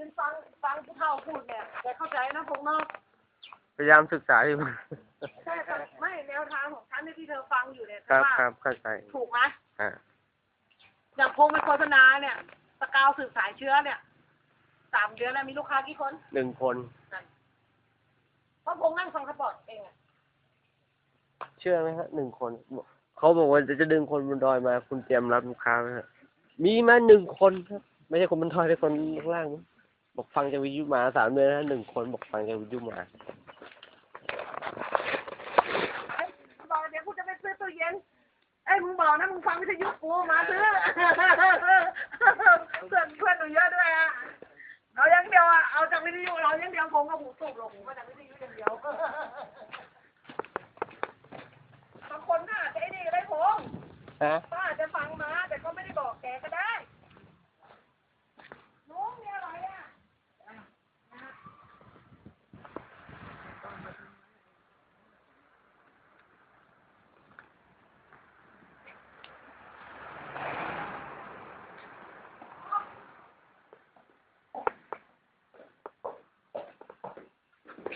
ยืนฟังฟังผู้เฒ่าพูดเนี่ยแต่เข้าใจนะพงษ์เนาะพยายามศึกษาอยู่ ใช่ครับไม่แนวทางของฉันเนี่ยที่เธอฟังอยู่เนี่ยครับว่าครับเข้าใจถูกไหมอ่าอย่างพงษ์ไปโฆษณาเนี่ยสกาวสื่อสายเชื้อเนี่ยสามเดือนแล้วมีลูกค้ากี่คนหนึ่งคนเพราะพงษ์นั่งฟังสปอร์ตเองอะเชื่อไหมฮะหนึ่งคนเขาบอกว่าจะจะดึงคนบนดอยมา คุณเตรียมรับลูกค้าไหมฮะมีมาหนึ่งคนครับ ไม่ใช่คนบนดอยแต่คนข้างล่างนะ บอกฟังจากวิทยุมาสามเดือนนะหนึ่งคนบอกฟังจากวิทยุมาเอ้ยบอกเดี๋ยวกูจะไปซื้อตู้เย็นเอ้ยมึงบอกนะมึงฟังวิทยุกูมาซื้อเพื่อนเพื่อนหนูเยอะด้วยอะเอาอย่างเดียวอะเอาจากวิทยุเราอย่างเดียวผมกับหูสูบลงมาจากวิทยุอย่างเดียวบางคนก็อาจจะไอ้นี่ก็ได้ผมฮะ